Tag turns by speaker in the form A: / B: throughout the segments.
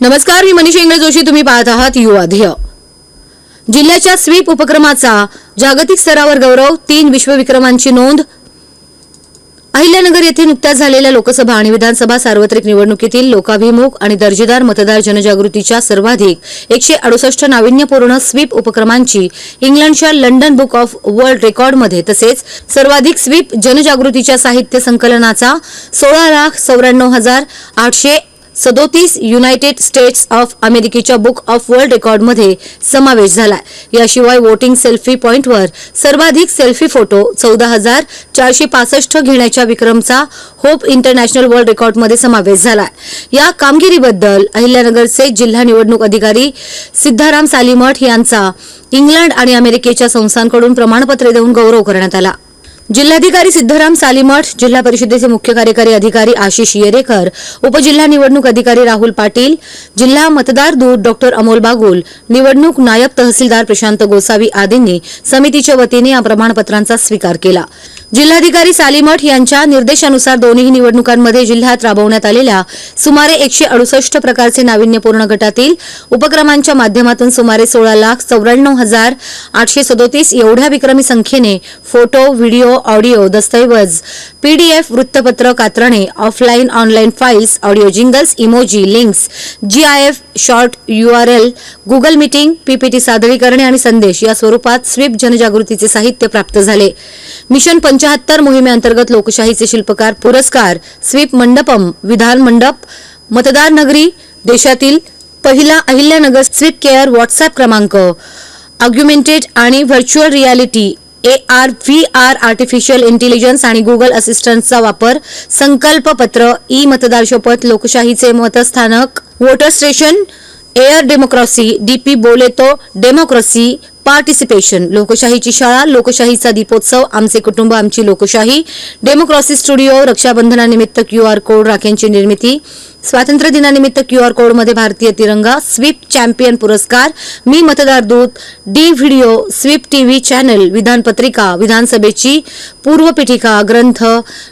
A: नमस्कार मी मनीष इंगळे जोशी. तुम्ही पाहत आहात युवा ध्येय. जिल्ह्याच्या स्वीप उपक्रमाचा जागतिक स्तरावर गौरव तीन विश्वविक्रमांची नोंद. अहिल्यानगर येथे नुकत्याच झालेल्या लोकसभा आणि विधानसभा सार्वत्रिक निवडणुकीतील लोकाभिमुख आणि दर्जेदार मतदार जनजागृतीच्या सर्वाधिक एकशे अडुसष्ट नाविन्यपूर्ण स्वीप उपक्रमांची इंग्लंडच्या लंडन बुक ऑफ वर्ल्ड रेकॉर्डमध्ये तसेच सर्वाधिक स्वीप जनजागृतीच्या साहित्य संकलनाचा सोळा लाख चौऱ्याण्णव हजार आठशे सदोतीस युनायटेड स्टेट्स ऑफ अमेरिकेच्या बुक ऑफ वर्ल्ड रेकॉर्डमध्ये समावेश झाला याशिवाय वोटिंग सेल्फी पॉईंटवर सर्वाधिक सेल्फी फोटो चौदा हजार चारशे पासष्ट घेण्याच्या विक्रमचा होप इंटरनॅशनल वर्ल्ड रेकॉर्डमध्ये समावेश झाला या कामगिरीबद्दल अहिल्यानगरचे जिल्हा निवडणूक अधिकारी सिद्धाराम सालीमठ यांचा इंग्लंड आणि अमेरिकेच्या संस्थांकडून प्रमाणपत्रे देऊन गौरव करण्यात आला. जिल्हाधिकारी सिद्धराम सालीमठ जिल्हा परिषदेचे मुख्य कार्यकारी अधिकारी आशिष येरेकर उपजिल्हा निवडणूक अधिकारी राहुल पाटील जिल्हा मतदार दूत डॉक्टर अमोल बागुल निवडणूक नायब तहसीलदार प्रशांत गोसावी आदींनी समितीच्या वतीने या प्रमाणपत्रांचा स्वीकार केला. जिल्हाधिकारी सालीमठ यांच्या निर्देशानुसार दोन्ही निवडणुकांमध्ये जिल्ह्यात राबवण्यात आलेल्या सुमारे एकशे अडुसष्ट प्रकारचे नाविन्यपूर्ण गटातील उपक्रमांच्या माध्यमातून सुमारे सोळा लाख चौऱ्याण्णव हजार आठशे सदोतीस एवढ्या विक्रमी संख्येने फोटो व्हिडिओ ऑडिओ दस्तऐवज पीडीएफ वृत्तपत्र कात्रणे offline online files audio jingles emoji links GIF short URL Google meeting PPT सादरीकरणे आणि संदेश या स्वरूपात स्वीप जनजागृतीचे साहित्य प्राप्त झाले. मिशन पंचाहत्तर मोहिमेअंतर्गत लोकशाहीचे शिल्पकार पुरस्कार स्वीप मंडपम विधान मंडप मतदार नगरी देशातील पहिला अहिल्यानगर स्वीप केअर व्हॉट्सअप क्रमांक अग्युमेंटेड आणि virtual reality A R V R artificial intelligence आणि गुगल असिस्टंटचा वापर संकल्प पत्र ई मतदार शपथ लोकशाहीचे मतस्थानक voter station air democracy DP बोलेतो democracy participation. लोकशाहीची शाळा लोकशाहीचा दीपोत्सव आमचे कुटुंब आमची लोकशाही. डेमोक्रॉसी स्टुडिओ रक्षाबंधनानिमित्त क्यू आर कोड राख्यांची निर्मिती. स्वातंत्र्य दिनानिमित्त क्यू आर कोडमध्ये भारतीय तिरंगा स्वीप चॅम्पियन पुरस्कार. मी मतदार दूत D video sweep TV channel विधानपत्रिका विधानसभेची पूर्वपीठिका ग्रंथ.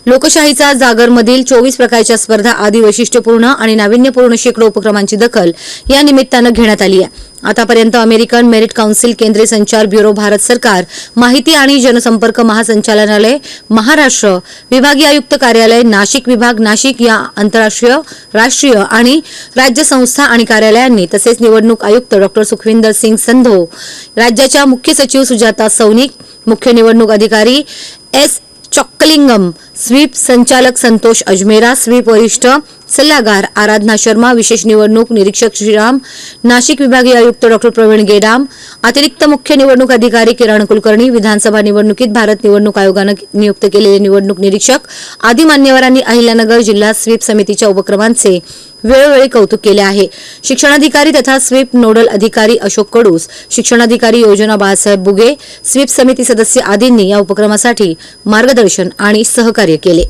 A: लोकशाहीचा जागरमधील चोवीस प्रकारच्या स्पर्धा आदी वैशिष्ट्यपूर्ण आणि नाविन्यपूर्ण शेकडो उपक्रमांची दखल या निमित्तानं घेण्यात आली आहे. आतापर्यंत अमेरिकन मेरिट काउन्सिल केंद्रीय संचार ब्युरो भारत सरकार माहिती आणि जनसंपर्क महासंचालनालय महाराष्ट्र विभागीय आयुक्त कार्यालय नाशिक विभाग नाशिक या आंतरराष्ट्रीय राष्ट्रीय आणि राज्य संस्था आणि कार्यालयांनी तसेच निवडणूक आयुक्त डॉक्टर सुखविंदर सिंग संधो राज्याच्या मुख्य सचिव सुजाता सौनिक मुख्य निवडणूक अधिकारी एस चॉक्कलिंगम स्वीप संचालक संतोष अजमेरा स्वीप वरिष्ठ सल्लागार आराधना शर्मा विशेष निवडणूक निरीक्षक श्रीराम नाशिक विभागीय आयुक्त डॉक्टर प्रवीण गेडाम अतिरिक्त मुख्य निवडणूक अधिकारी किरण कुलकर्णी विधानसभा निवडणुकीत भारत निवडणूक आयोगानं नियुक्त केलेले निवडणूक निरीक्षक आदी मान्यवरांनी अहिल्यानगर जिल्हा स्वीप समितीच्या उपक्रमांचे वेळोवेळी कौतुक केले आहे. शिक्षणाधिकारी तथा स्वीप नोडल अधिकारी अशोक कडूस शिक्षणाधिकारी योजना बाळासाहेब बुगे स्वीप समिती सदस्य आदींनी या उपक्रमासाठी मार्गदर्शन आणि सहकार्य केले